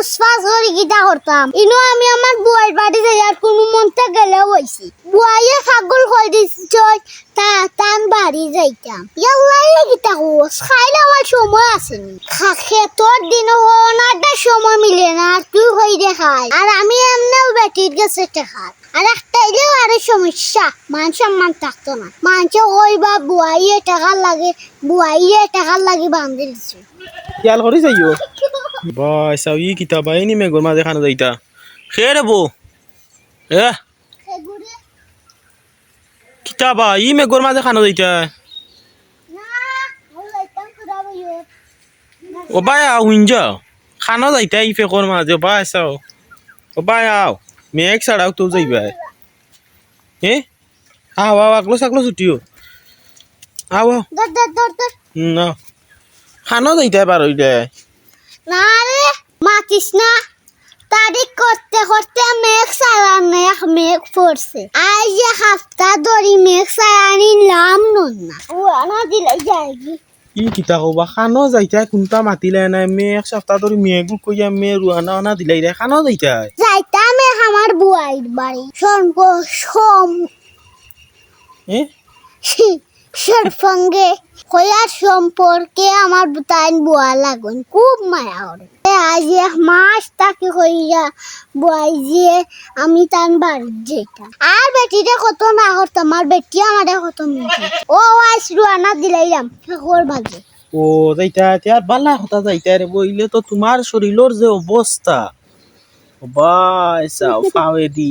ফুসফাস করে গিটা করতাম। ইনো আমি আমার বুয়ার বাড়ি যাই আর কোনো মনতে গেলে হইছি। বুয়াইয়ে ছাগল কই দিছ তা, তান বাড়ি যাইতাম। ইয়াল্লাই গিটা হোস খাইলে আমার সময় আসেনি খেতর দিন ওনারটা সময় মিলে না, আর তুই হই রে খাই। আর আমি এমনিও বেটির গেছে টেকার আর একটা এলেও আরও সমস্যা, মান সম্মান থাকতো না। মানছে ওই বা বুয়াইয়ে টাকার লাগে, বুয়াইয়ে টাকার লাগে বান্ধে দিছে। ইয়াল কৰি বাই চাও ই কিতাপ আই নি মেঘৰ মাজে খানা যাইতা খেৰ বো এ কিতাপ ই মেঘৰ মাজে খানা যাইতা ও বাই আও হুঞ্জ খানা যাইতা ই ফেকৰ মাজে বাই চাও ও বাই আও মেঘ ছাড়াও তো যাইবা হে আও আও আগলো সাগলো ছুটিও আও আও আও খানা যাইতা পার দে না রে মাতিস না তারিখ করতে করতে মেঘ সারানে মেঘ পড়ছে আজ এক হাফতা ধরি মেঘ সারানি লাম নন না আনা দিলে যায়গি ই কিতা কবা খানো যাইতা কোনটা মাতিলে নাই মে এক সপ্তাহ ধরে মেঘু কইয়া মে রুয়ানা অনা দিলাই রে খানো যাইতা যাইতা মেঘ আমার বুয়াইর বাড়ি সঙ্গ সম এ হইয়ার সম্পর্কে আমার তাইন বুয়া লাগুন, খুব মায়া করে। এ আজ এক মাস তাকে হইয়া বুয়াই যে আমি তান বাড়ির যেতাম আর বেটিটা কত না করতাম, আর বেটি আমারে কত মিঠা। ও আজ রুয়ানা দিলাইলাম শেষর বাজে। ও, যাইতা আর বালা কথা যাইতা রে, বইলে তো তোমার শরীরের যে অবস্থা। বাই, চাও ফাওয়ে দি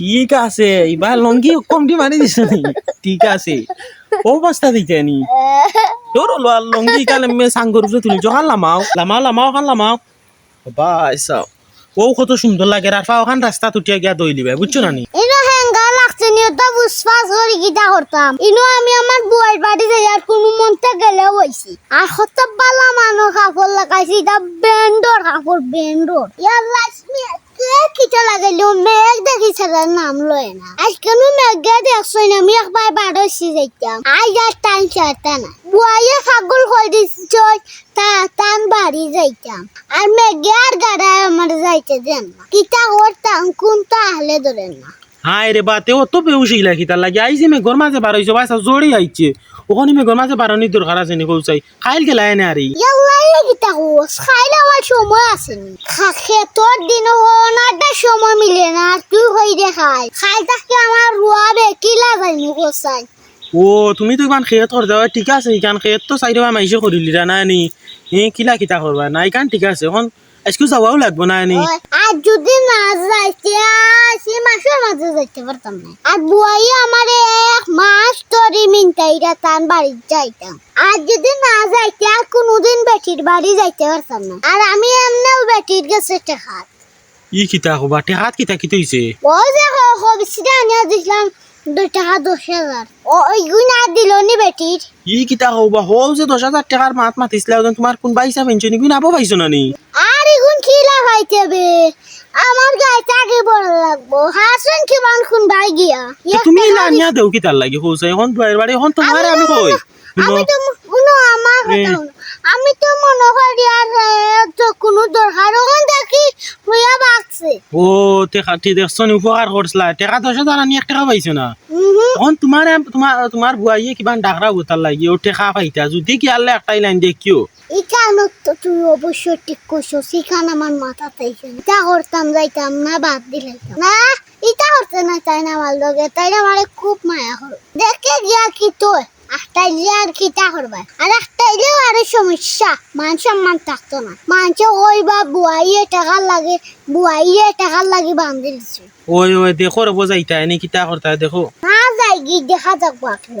ঠিক আছে এবার লঙ্গি কমটি মারি নি? ঠিক আছে। অবস্থা দিতে নি? তোর লঙ্গি কালে মে সাঙ্গর উপরে তুলি যখন লামাও লামাও লামাও খান লামাও। বাই চাও ও কত সুন্দর লাগে আর ফাও খান রাস্তা তুটিয়া গিয়া দই লিবে বুঝছ না নি? ইনো লাগছে নি তো করতাম ইনো আমি আমার বুয়ার বাড়ি যাই আর কোনো মনতে গেলে হইছি আর কত বালা মানুষ কাপড় লাগাইছি এটা ব্যান্ডর কাপড় ব্যান্ডর কিটা লাগাইলো? মেঘ দেখি ছাড়া নাম লয় না। আজকে নু মেঘে দেখছই না আমি একবার বারোসি যাইতাম। আজ আর টান চারটা না বুয়াইয়ে ছাগল কই দিছ তা তান বাড়ি যাইতাম। আর মেঘে আর গাড়ায় আমার যাইতে দেন না। কিটা করতাম, কোনটা তাহলে ধরেন না। হায় রে বাতে ও তো বেউসি লাগি তার লাগে? আইছে মে ঘর মাঝে বারোইছো বাসা জোরে আইছে। ওখানে মে ঘর মাঝে বারোনি দরকার আছে নি কৌচাই খাইল গেলাই না আরে? ইয়াল্লাই গিতা হোস খাইলে আমার সময় আসেনি খেতর দিন ওনারটা সময় মিলে না তুই হই রে খাই। খাই থাকলে আমার রুয়া বেকি লাগাইনি কোসাই ও তুমি তো ইমান খেত কর যাও ঠিক আছে ইকান খেত তো চাই রবা মাইসে করিলি না নি? এ কিলা কিতা করবা না ইকান ঠিক আছে এখন আজকে যাওয়াও লাগবো না নি? আর যদি না যাইতে সে মাসের মাঝে যাইতে পারতাম না। আর বুয়াই আমার এক মাস মিনটাইরা তান বাড়ি যাইতাম। আর যদি না যাইতে আর কোনোদিন বেটির বাড়ি যাইতে পারতাম না। আর আমি এমনিও বেটির ই কিতা কবা টেহাত কিতা হইছে? ওই যে হবিসিটা আনিয়া দিছিলাম দুই টাকা দশ হাজার। ও না দিল নি বেটির। ই কিতা কবা হও যে দশ হাজার টাকার মাত মাতিছিল তোমার কোন বাইসা পেনশন আবো পাইছো না নি কি লাগাইতে হবে। আমার গাইতে আগে বড় লাগবো। হাসন কি মান খুন বাই গিয়া? তো তুমি ইলা আনিয়া দেও কিতার লাগে কৌছে এখন দুয়ের বাড়ি এখন তোমার আমি কই? আমি তো কোনো আমার কথা আমি তো মনে করি আর তো কোনো দরকার। ওখান দেখি হইয়া বাগছে। ও টেকা ঠিক দেখছ নি উপকার করছিলা। টেকা দশ হাজার আনি এক টাকা পাইছো না। তখন তোমার তোমার তোমার বুয়াইয়ে কিবা ডাকরা লাগি ও পাইতা যদি কি আল্লাহ একটাই লাইন দেখিও এখানে তো তুই অবশ্যই ঠিক করছ সেখানে আমার মাথাতে এটা করতাম যাইতাম না বাদ না এটা করতে না তাই না আমার লগে তাই না আমার খুব মায়া হল। দেখে গিয়া কি তোর একটা ইলে আর কিটা করবা আর একটা ইলেও আরও সমস্যা। মান সম্মান থাকতো না। মানছে ওই বা বুয়াইয়ে টাকা লাগে বুয়াইয়ে টাকা লাগে বান্ধে দিছে। ওই ওই দেখো রে বোঝাইতা এনে কিতা করতা দেখো। না গি দেখা যাক বাকি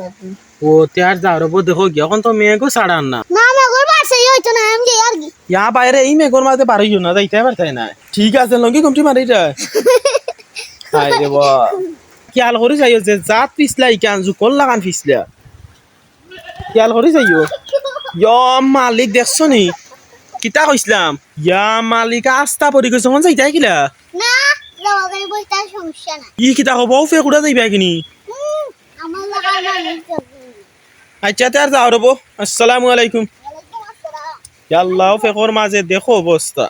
ও তেয়ার যাও রে দেখো কি এখন তো মেয়েগো ছাড়ান না। না আমি একবার বাড়ছে হইতো না আমি আর কি। ইয়া বাইরে এই মেঘর মাঝে পারইও না যাইতে পারতাই না। ঠিক আছে লঙ্গি কমটি মারি যায় হাই রে বা খেয়াল করে যাইও যে জাত পিছলা ইকান জুকল লাগান পিছলা। খেয়াল করে যাইও। ইয় মালিক দেখছ নি? কিতা কইছিলাম? ইয়া মালিক আস্তা পরি গৈছে মন যাইতাই কিলা না ই কিতা কব ফে কুড়া যাইবা কিনি হুম, আমার লাগা মানুষ যাবে। আচ্ছা তার যাও রব আসসালামু আলাইকুম। আল্লাহ ফেকর মাঝে দেখো অবস্থা।